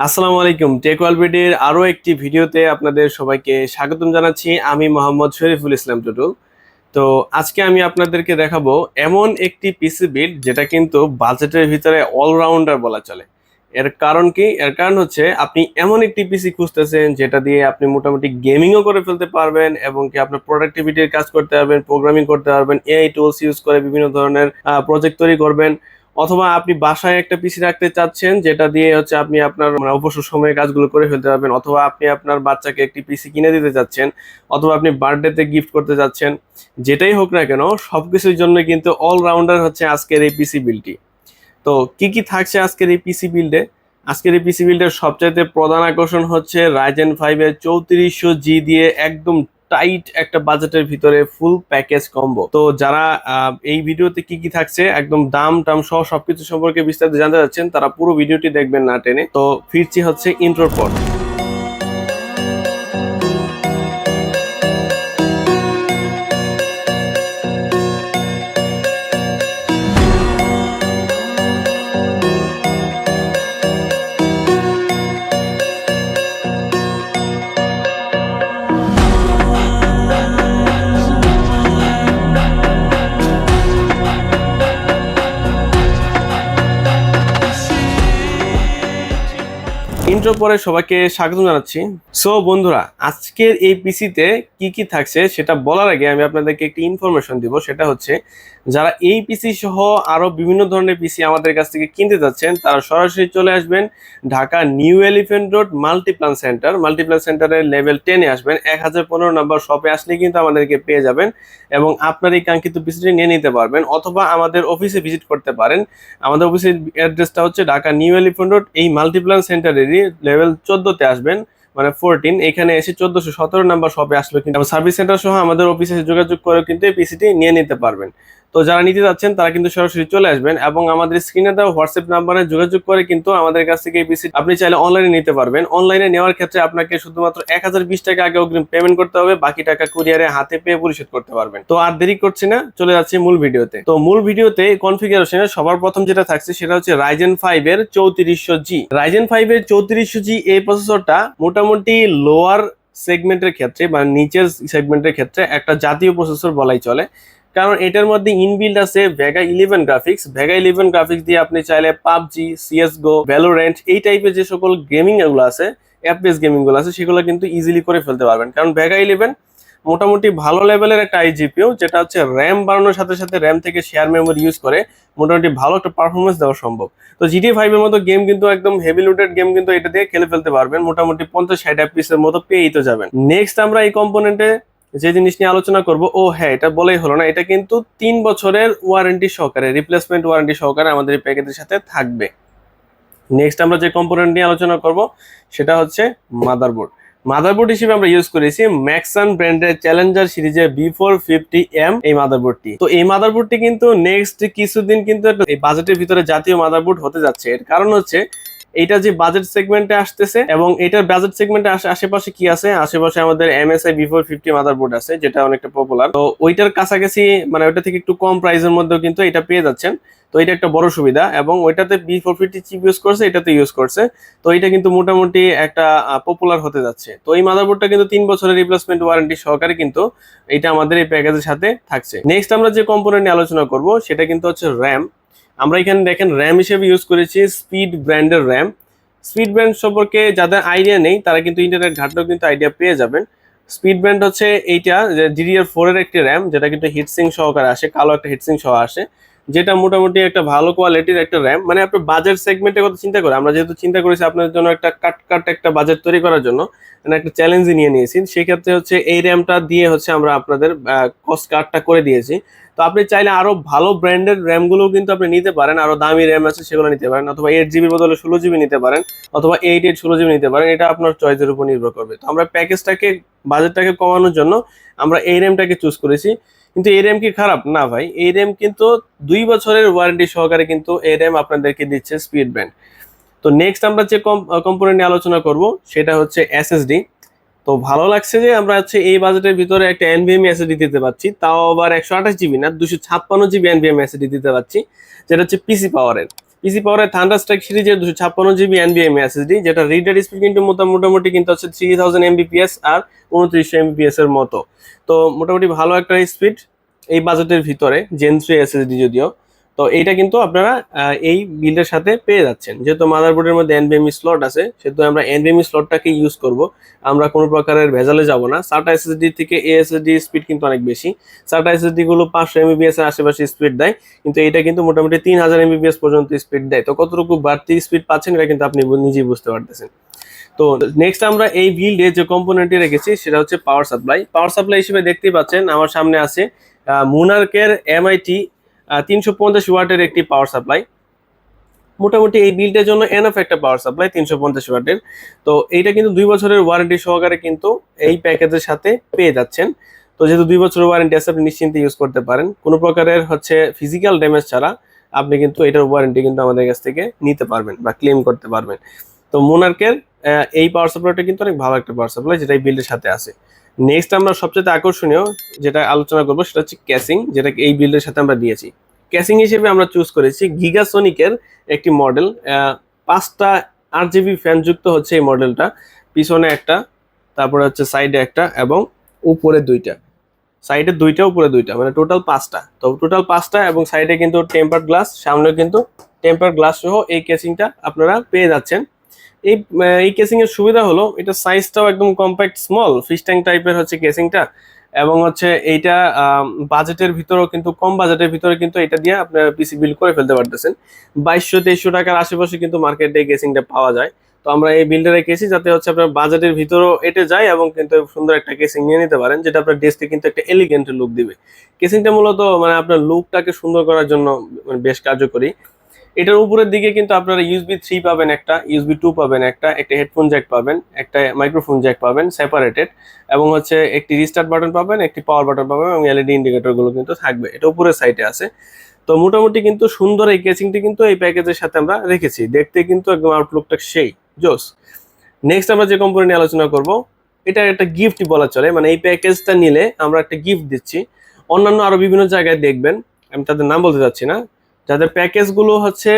আসসালামু আলাইকুম। টেক ওয়ালবিডির আরও একটি ভিডিওতে আপনাদের সবাইকে স্বাগতম জানাচ্ছি। আমি মোহাম্মদ শরীফুল ইসলাম টুটুল। তো আজকে আমি আপনাদেরকে দেখাবো এমন একটি পিসি বিল্ড যেটা কিন্তু বাজেটের ভিতরে অলরাউন্ডার বলা চলে। এর কারণ কি? এর কারণ হচ্ছে আপনি এমন একটি পিসি খুঁজতেছেন যেটা দিয়ে আপনি মোটামুটি গেমিংও করে ফেলতে পারবেন এবং কি আপনার প্রোডাক্টিভিটির কাজ করতে পারবেন প্রোগ্রামিং করতে পারবেন এআই টুলস ইউজ করে বিভিন্ন ধরনের প্রজেক্ট তৈরি করবেন। অথবা আপনি বাসায় একটা পিসি রাখতে চাচ্ছেন, যেটা দিয়ে হচ্ছে আপনি আপনার মানে অবসর সময়ে কাজগুলো করে ফেলতে পারবেন, অথবা আপনি আপনার বাচ্চাকে একটি পিসি কিনে দিতে চাচ্ছেন, অথবা আপনি বার্থডেতে গিফট করতে চাচ্ছেন, যেটাই হোক না কেন সব কিছুর জন্য কিন্তু অলরাউন্ডার হচ্ছে আজকের এই পিসি বিলটি তো কি কি থাকছে আজকের এই পিসি বিল্ডে আজকের এই পিসি বিল্ডের সবচাইতে প্রধান আকর্ষণ হচ্ছে রাইজেন ফাইভের চৌত্রিশশো জি দিয়ে একদম টাইট একটা বাজেটের ভিতরে ফুল প্যাকেজ কম্বো তো যারা এই ভিডিওতে কি কি থাকছে, একদম দাম টাম সহ সবকিছু সম্পর্কে বিস্তারিত জানতে চাচ্ছেন, তারা পুরো ভিডিওটি দেখবেন না টেনে। তো ফিরছি হচ্ছে ইন্ট্রোর পর। ইন্ট্রো পরে সবাইকে স্বাগত জানাচ্ছি। সো বন্ধুরা, আজকের এই পিসিতে কি কি থাকছে সেটা বলার আগে আমি আপনাদেরকে একটি ইনফরমেশন দিব। সেটা হচ্ছে যারা এই পিসি সহ আরও বিভিন্ন ধরনের পিসি আমাদের কাছ থেকে কিনতে যাচ্ছেন, তারা সরাসরি চলে আসবেন Dhaka new elephant road Multiplan centre. Multiplan সেন্টারের লেভেল টেনে আসবেন। এক হাজার পনেরো নম্বর শপে আসলে কিন্তু আমাদেরকে পেয়ে যাবেন এবং আপনার এই কাঙ্ক্ষিত পিসিটি নিয়ে নিতে পারবেন অথবা আমাদের অফিসে ভিজিট করতে পারেন। আমাদের অফিসের অ্যাড্রেসটা হচ্ছে ঢাকা নিউ এলিফেন্ট রোড, এই মাল্টিপ্লান সেন্টারেরই লেভেল চোদ্দোতে আসবেন মানে ফোরটিন এখানে এসে চোদ্দশো সতেরো নাম্বার শপে আসলে কিন্তু সার্ভিস সেন্টার সহ আমাদের অফিসে যোগাযোগ করে কিন্তু এই পিসিটি নিয়ে নিতে পারবেন। তো যারা নিতে যাচ্ছেন, তারা কিন্তু সরাসরি চলে আসবেন এবং আমাদের স্ক্রিনে দেওয়া হোয়াটসঅ্যাপ নাম্বারে যোগাযোগ করে কিন্তু আমাদের কাছ থেকে এই আপনি চাইলে অনলাইনে নিতে পারবেন। অনলাইনে নেওয়ার ক্ষেত্রে আপনাকে শুধুমাত্র এক হাজার বিশ টাকা আগে অগ্রিম পেমেন্ট করতে হবে, বাকি টাকা কুরিয়ারে হাতে পেয়ে পরিশোধ করতে পারবেন। তো আর দেরি করছি না, চলে যাচ্ছি মূল ভিডিওতে। তো মূল ভিডিওতে কনফিগারেশনে সবার প্রথম যেটা থাকছে, সেটা হচ্ছে রাইজেন ফাইভ এর চৌত্রিশশো জি রাইজেন ফাইভ এর চৌত্রিশশো জি এই প্রসেসরটা মোটামুটি লোয়ার সেগমেন্টের ক্ষেত্রে বা নিচের সেগমেন্টের ক্ষেত্রে একটা জাতীয় প্রসেসর বলাই চলে। কারণ এটার মধ্যে ইনবিল্ড আছে Vega eleven graphics Vega eleven graphics দিয়ে আপনি চাইলে পাবজি সিএসগো ভ্যালোরেন্ট এই টাইপের যে সকল গেমিং এগুলো আছে অ্যাপবেস গেমিংগুলো আছে, সেগুলো কিন্তু ইজিলি করে ফেলতে পারবেন। কারণ ভেগা ইলেভেন মোটামুটি ভালো লেভেলের একটা আইজিপিও যেটা হচ্ছে র্যাম বাড়ানোর সাথে সাথে র্যাম থেকে শেয়ার মেমোরি ইউজ করে মোটামুটি ভালো একটা পারফরমেন্স দেওয়া সম্ভব। তো জিটিএ ফাইভের মতো গেম কিন্তু একদম হেভি লুটেড গেম কিন্তু এটা দিয়ে খেলে ফেলতে পারবেন। মোটামুটি পঞ্চাশ, ষাট পিসের মতো পেয়েই তো যাবেন। নেক্সট আমরা এই কম্পোনেন্টে যে জিনিস নিয়ে আলোচনা করব, ও হ্যাঁ এটা বলেই হলো না। এটা কিন্তু তিন বছরের ওয়ারেন্টি সহকারে রিপ্লেসমেন্ট ওয়ারেন্টি সহকারে আমাদের এই প্যাকেজের সাথে থাকবে। নেক্সট আমরা যে কম্পোনেন্ট নিয়ে আলোচনা করব, সেটা হচ্ছে মাদারবোর্ড মাদারবোর্ড হিসেবে আমরা ইউজ করেছি ম্যাক্সান ব্র্যান্ডের চ্যালেঞ্জার সিরিজের বি ফোর ফিফটি এম এই মাদারবোর্ডটি তো এই মাদারবোর্ডটি কিন্তু নেক্সট কিছুদিন কিন্তু এই বাজেটের ভিতরে জাতীয় মাদারবোর্ড হতে যাচ্ছে। এর কারণ হচ্ছে এটা যে বাজেট সেগমেন্টে আসতেছে এবং এটার বাজেট সেগমেন্টে আশেপাশে কি আছে? আশেপাশে আমাদের MSI B four fifty motherboard আছে, যেটা অনেকটা পপুলার তো ওইটার কাছাকাছি মানে ওইটা থেকে একটু কম প্রাইসের মধ্যেও কিন্তু এটা পেয়ে যাচ্ছেন। তো এটা একটা বড় সুবিধা এবং ওইটাতে B four fifty chip use করছে, এটাতে ইউজ করছে। তো এটা কিন্তু মোটামুটি একটা পপুলার হতে যাচ্ছে। তো এই মাদারবোর্ডটা কিন্তু তিন বছরের রিপ্লেসমেন্ট ওয়ারেন্টি সহকারে কিন্তু এটা আমাদের এই প্যাকেজের সাথে থাকছে। নেক্সট আমরা যে কম্পোনেন্ট নিয়ে আলোচনা করব, সেটা কিন্তু হচ্ছে র্যাম আমরা এখানে দেখেন র্যাম হিসেবে ইউজ করেছি স্পিড ব্র্যান্ডের র্যাম স্পিড ব্র্যান্ড সম্পর্কে যাদের আইডিয়া নেই, তারা কিন্তু ইন্টারনেট ঘাটলেও কিন্তু আইডিয়া পেয়ে যাবেন। স্পিড ব্র্যান্ড হচ্ছে এইটা ডিডিআর ফোরের একটি র্যাম যেটা কিন্তু হিটসিং সহকারে আসে, কালো একটা হিটসিং সহ আসে। যেটা মোটামুটি একটা ভালো কোয়ালিটির একটা র্যাম মানে আপনি বাজেট সেগমেন্টের কথা চিন্তা করে, আমরা যেহেতু চিন্তা করেছি আপনাদের জন্য একটা কাট কাট একটা বাজেট তৈরি করার জন্য মানে একটা চ্যালেঞ্জ নিয়ে নিয়েছি, সেক্ষেত্রে হচ্ছে এই র্যামটা দিয়ে হচ্ছে আমরা আপনাদের কস্ট কাটটা করে দিয়েছি। তো আপনি চাইলে আরও ভালো ব্র্যান্ডের র্যামগুলোও কিন্তু আপনি নিতে পারেন, আরও দামি র্যাম আছে সেগুলো নিতে পারেন, অথবা এইট জিবির বদলে ষোলো জিবি নিতে পারেন, অথবা এইট এইট ষোলো জিবি নিতে পারেন, এটা আপনার চয়েসের উপর নির্ভর করবে। তো আমরা প্যাকেজটাকে বাজেটটাকে কমানোর জন্য আমরা এই র্যামটাকে চুজ করেছি। কিন্তু এই র্যাম কি খারাপ? না ভাই এই র্যাম কিন্তু দুই বছরের ওয়ারেন্টি সহকারে কিন্তু এই র্যাম আপনাদেরকে দিচ্ছে স্পিড ব্যান্ড তো নেক্সট আমরা যে কম্পোনেন্ট নিয়ে আলোচনা করব, সেটা হচ্ছে এসএসডি তো ভালো লাগছে যে আমরা হচ্ছে এই বাজেটের ভিতরে একটা এনভিএম এসএসডি দিতে পারছি, তাও আবার একশো আঠাশ জিবি না, দুশো ছাপ্পান্ন জিবি এনভিএম এসএসডি দিতে পারছি, যেটা হচ্ছে পিসি পাওয়ারের পিসি পাওয়ারের থান্ডার স্ট্রাইক সিরিজের দুশো ছাপ্পান্ন জিবি এনবিএম এসএসডি যেটা রিডার স্পিড কিন্তু মোটা- মোটামুটি কিন্তু হচ্ছে থ্রি থাউজেন্ড এমবিপিএস আর উনত্রিশশো এমবিপিএস এর মতো। তো মোটামুটি ভালো একটা স্পিড এই বাজেটের ভিতরে জেন থ্রি এসএসডি যদিও। তো এইটা কিন্তু আপনারা এই বিল্ডের সাথে পেয়ে যাচ্ছেন। যেহেতু মাদারবোর্ডের মধ্যে এনবিএমই স্লট আছে, সেহেতু আমরা এনবিএমই স্লটটাকে ইউজ করব। আমরা কোনো প্রকারের ভেজালে যাব না। সাটা এসএসডি থেকে এএসএসডি স্পিড কিন্তু অনেক বেশি। সাটা এসএসডি গুলো পাঁচশো এমবিপিএস এর আশেপাশে স্পিড দেয়, কিন্তু এটা কিন্তু মোটামুটি তিন হাজার এমবিপিএস পর্যন্ত স্পিড দেয়। তো কতটুকু বাড়তি স্পিড পাচ্ছেন, এটা কিন্তু আপনি নিজেই বুঝতে পারতেছেন। তো নেক্সট আমরা এই বিল্ডে যে কম্পোনেন্টটি রেখেছি, সেটা হচ্ছে পাওয়ার সাপ্লাই পাওয়ার সাপ্লাই হিসেবে দেখতেই পাচ্ছেন, আমার সামনে আছে মুনার্কের এমআইটি তিনশো পঞ্চাশ ওয়াটের একটি পাওয়ার সাপ্লাই মোটামুটি এই বিলটার জন্য এনএফ একটা পাওয়ার সাপ্লাই তিনশো পঞ্চাশ ওয়াটের। তো এইটা কিন্তু দুই বছরের ওয়ারেন্টি সহকারে কিন্তু এই প্যাকেজের সাথে পেয়ে যাচ্ছেন। তো যেহেতু দুই বছরের ওয়ারেন্টি আছে, আপনি নিশ্চিন্তে ইউজ করতে পারেন। কোনো প্রকারের হচ্ছে ফিজিক্যাল ড্যামেজ ছাড়া আপনি কিন্তু এটার ওয়ারেন্টি কিন্তু আমাদের কাছ থেকে নিতে পারবেন বা ক্লেম করতে পারবেন। তো মোনার্কের এই পাওয়ার সাপ্লাইটা কিন্তু অনেক ভালো একটা পাওয়ার সাপ্লাই যেটা এই বিল্ডের সাথে আছে। নেক্সট আমরা সবচেয়ে আকর্ষণীয় যেটা আলোচনা করব সেটা হচ্ছে ক্যাসিং যেটা এই বিল্ডের সাথে আমরা দিয়েছি। ক্যাসিং হিসেবে আমরা চুজ করেছি গিগাসোনিকের একটি মডেল পাঁচটা আট জিবি ফ্যান যুক্ত হচ্ছে এই মডেলটা পিছনে একটা, তারপরে হচ্ছে সাইডে একটা এবং উপরে দুইটা। সাইডে দুইটা, উপরে দুইটা মানে টোটাল পাঁচটা। তো টোটাল পাঁচটা এবং সাইডে কিন্তু টেম্পার গ্লাস সামনে কিন্তু টেম্পার গ্লাস সহ এই কেসিংটা আপনারা পেয়ে যাচ্ছেন। এই এই কেসিং এর সুবিধা হলো, এটা সাইজটাও একদম কম্প্যাক্ট স্মল ফিশ ট্যাঙ্ক টাইপের হচ্ছে কেসিংটা এবং হচ্ছে এইটা বাজেটের ভিতরেও কিন্তু, কম বাজেটের ভিতরে কিন্তু এটা দিয়ে আপনারা পিসি বিল করে ফেলতে পারতেছেন। বাইশশো, তেইশশো টাকার আশেপাশে কিন্তু মার্কেটে এই কেসিংটা পাওয়া যায়। তো আমরা এই বিল্ডারে কেসি যাতে হচ্ছে আপনার বাজেটের ভিতরেও এটে যায় এবং কিন্তু সুন্দর একটা কেসিং নিয়ে নিতে পারেন, যেটা আপনার ডেস্কে কিন্তু একটা এলিগেন্ট লুক দিবে। কেসিংটা মূলত মানে আপনার লুকটাকে সুন্দর করার জন্য মানে বেশ কার্যকরী। এটার উপরের দিকে কিন্তু আপনারা ইউএসবি থ্রি পাবেন একটা ইউএসবি টু পাবেন একটা একটা হেডফোন জ্যাক পাবেন, একটা মাইক্রোফোন জ্যাক পাবেন সেপারেটেড এবং হচ্ছে একটি রিস্টার্ট বাটন পাবেন, একটি পাওয়ার বাটন পাবেন এবং এলইডি ইন্ডিকেটরগুলো কিন্তু থাকবে। এটা উপরের সাইডে আছে। তো মোটামুটি কিন্তু সুন্দর এই কেসিংটি কিন্তু এই প্যাকেজের সাথে আমরা রেখেছি। দেখতে কিন্তু একদম আউটলুকটা সেই, জোস। নেক্সট আমরা যে কোম্পানি নিয়ে আলোচনা করব এটা একটা গিফট বলা চলে। মানে এই প্যাকেজটা নিলে আমরা একটা গিফট দিচ্ছি। অন্যান্য আরও বিভিন্ন জায়গায় দেখবেন। আমি তাদের নাম বলতে চাচ্ছি না। যাদের প্যাকেজগুলো হচ্ছে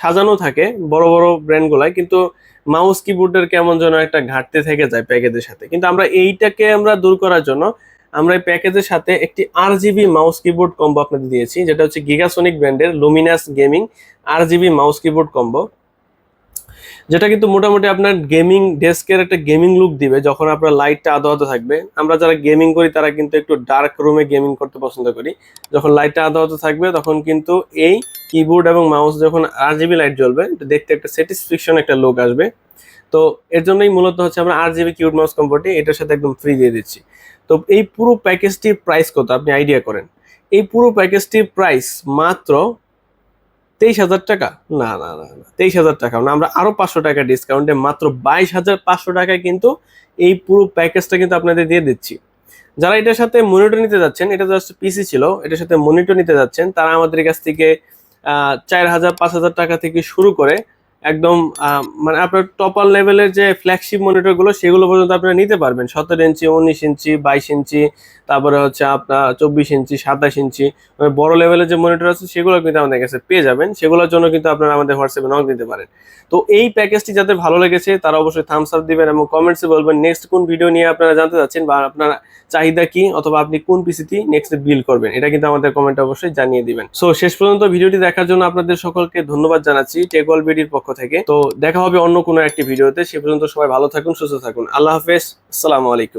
সাজানো থাকে, বড় বড় ব্র্যান্ডগুলোয় কিন্তু মাউস কিবোর্ডের কেমন যেন একটা ঘাটতি থেকে যায় প্যাকেজের সাথে। কিন্তু আমরা এইটাকে আমরা দূর করার জন্য আমরা এই প্যাকেজের সাথে একটি আর জিবি মাউস কিবোর্ড কম্বো আপনাদের দিয়েছি, যেটা হচ্ছে গিগাসনিক ব্র্যান্ডের luminous gaming RGB mouse keyboard combo যেটা কিন্তু মোটামুটি আপনার গেমিং ডেস্কের একটা গেমিং লুক দিবে, যখন আপনার লাইটটা আদো আদো থাকবে। আমরা যারা গেমিং করি, তারা কিন্তু একটু ডার্ক রুমে গেমিং করতে পছন্দ করি। যখন লাইটটা আদো আদো থাকবে, তখন কিন্তু এই কিবোর্ড এবং মাউস যখন আর জিবি লাইট জ্বলবে দেখতে একটা স্যাটিসফ্যাকশন একটা লুক আসবে। তো এর জন্যই মূলত হচ্ছে আমরা আর জিবি কিউড মাউস কম্পোর্টটি এটার সাথে একদম ফ্রি দিয়ে দিচ্ছি। তো এই পুরো প্যাকেজটির প্রাইস কত, আপনি আইডিয়া করেন? এই পুরো প্যাকেজটির প্রাইস মাত্র তেইশ হাজার টাকা? না না না না, তেইশ হাজার টাকা না। আমরা আরও পাঁচশো টাকা ডিসকাউন্টে মাত্র বাইশ হাজার পাঁচশো টাকায় কিন্তু এই পুরো প্যাকেজটা কিন্তু আপনাদের দিয়ে দিচ্ছি। যারা এটার সাথে মনিটর নিতে যাচ্ছেন, এটা জাস্ট পিসি ছিল, এটার সাথে মনিটর নিতে যাচ্ছেন, তারা আমাদের কাছ থেকে চার হাজার, পাঁচ হাজার টাকা থেকে শুরু করে একদম মানে আপনার টপার লেভেলের যে ফ্ল্যাগশিপ মনিটরগুলো সেগুলো পর্যন্ত আপনারা নিতে পারবেন। সতেরো ইঞ্চি, উনিশ ইঞ্চি, বাইশ ইঞ্চি, তারপরে হচ্ছে আপনার চব্বিশ ইঞ্চি, সাতাশ ইঞ্চি মানে বড় লেভেলের যে মনিটর আছে, সেগুলো কিন্তু আমাদের কাছে পেয়ে যাবেন। সেগুলোর জন্য কিন্তু আপনারা আমাদের হোয়াটসঅ্যাপে নক দিতে পারেন। তো এই প্যাকেজটি যাদের ভালো লেগেছে, তারা অবশ্যই থামস আপ দিবেন এবং কমেন্টসে বলবেন নেক্সট কোন ভিডিও নিয়ে আপনারা জানতে চাচ্ছেন বা আপনার চাহিদা কি, অথবা আপনি কোন পিসিটি নেক্সট বিল করবেন, এটা কিন্তু আমাদের কমেন্টে অবশ্যই জানিয়ে দিবেন। সো শেষ পর্যন্ত ভিডিওটি দেখার জন্য আপনাদের সকলকে ধন্যবাদ জানাচ্ছি। টেকওয়াল বিডির পক্ষ থেকে। তো দেখা হবে অন্য কোনো একটি ভিডিওতে। সে পর্যন্ত সবাই ভালো থাকুন, সুস্থ থাকুন। আল্লাহ হাফেজ। আসসালামু আলাইকুম।